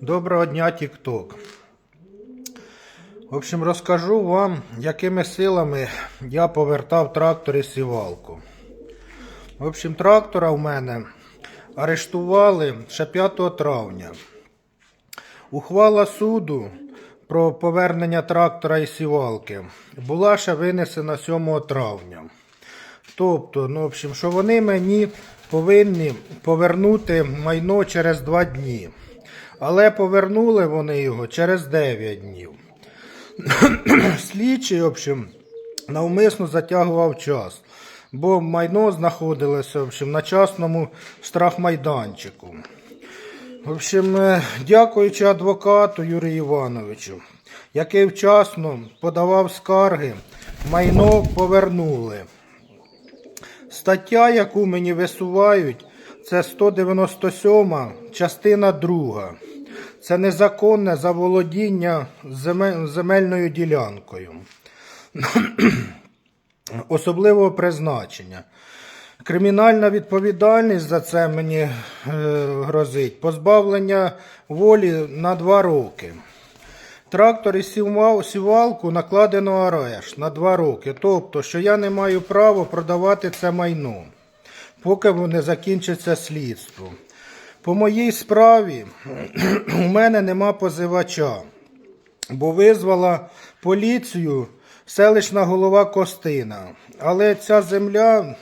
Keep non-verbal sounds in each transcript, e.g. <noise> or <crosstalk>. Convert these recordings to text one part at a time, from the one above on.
Доброго дня, Тікток. В общем, розкажу вам, якими силами я повертав трактор і сівалку. В общем, трактора в мене арештували ще 5 травня. Ухвала суду про повернення трактора і сівалки була ще винесена 7 травня. Тобто, ну, в общем, що вони мені повинні повернути майно через 2 дні. Але повернули вони його через 9 днів. <clears throat> Слідчий, в общем, навмисно затягував час, бо майно знаходилося в общем, на частному штрафмайданчику. В общем, е, дякуючи адвокату Юрію Івановичу, який вчасно подавав скарги, майно повернули. Стаття, яку мені висувають, це 197 частина 2. Це незаконне заволодіння земельною ділянкою <clears throat> особливого призначення. Кримінальна відповідальність за це мені е, грозить позбавлення волі на 2 роки. Трактор і сівалку накладено арешт на 2 роки. Тобто, що я не маю права продавати це майно, поки не закінчиться слідство. По моїй справі <clears throat> у мене нема позивача, бо визвала поліцію селищна голова Костина. Але ця земля,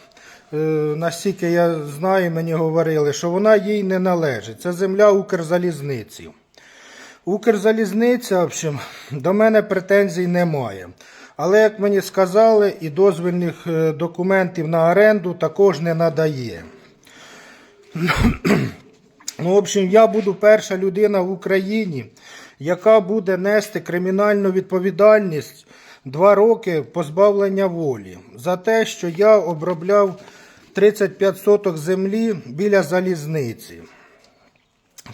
е, наскільки я знаю, мені говорили, що вона їй не належить. Це земля Укрзалізниці. Укрзалізниця, в общем, до мене претензій немає. Але, як мені сказали, і дозвільних е, документів на оренду також не надає. Ну, в общем, я буду перша людина в Україні, яка буде нести кримінальну відповідальність два роки позбавлення волі за те, що я обробляв 35 соток землі біля залізниці.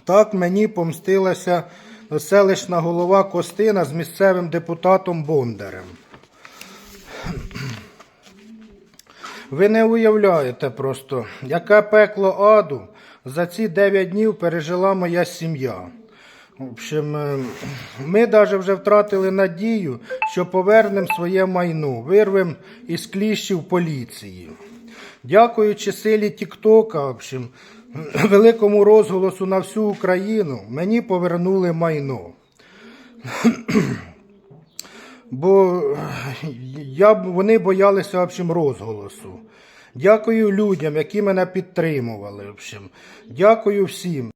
Так мені помстилася селищна голова Костина з місцевим депутатом Бондарем. Ви не уявляєте просто, яке пекло аду за ці 9 днів пережила моя сім'я. В общем, е, ми навіть вже втратили надію, що повернемо своє майно, вирвемо із кліщів поліції. Дякуючи силі Тіктока, в общем, <clears throat> великому розголосу на всю Україну, мені повернули майно. <clears throat> Бо я, вони боялися в общем, розголосу. Дякую людям, які мене підтримували. В общем. Дякую всім.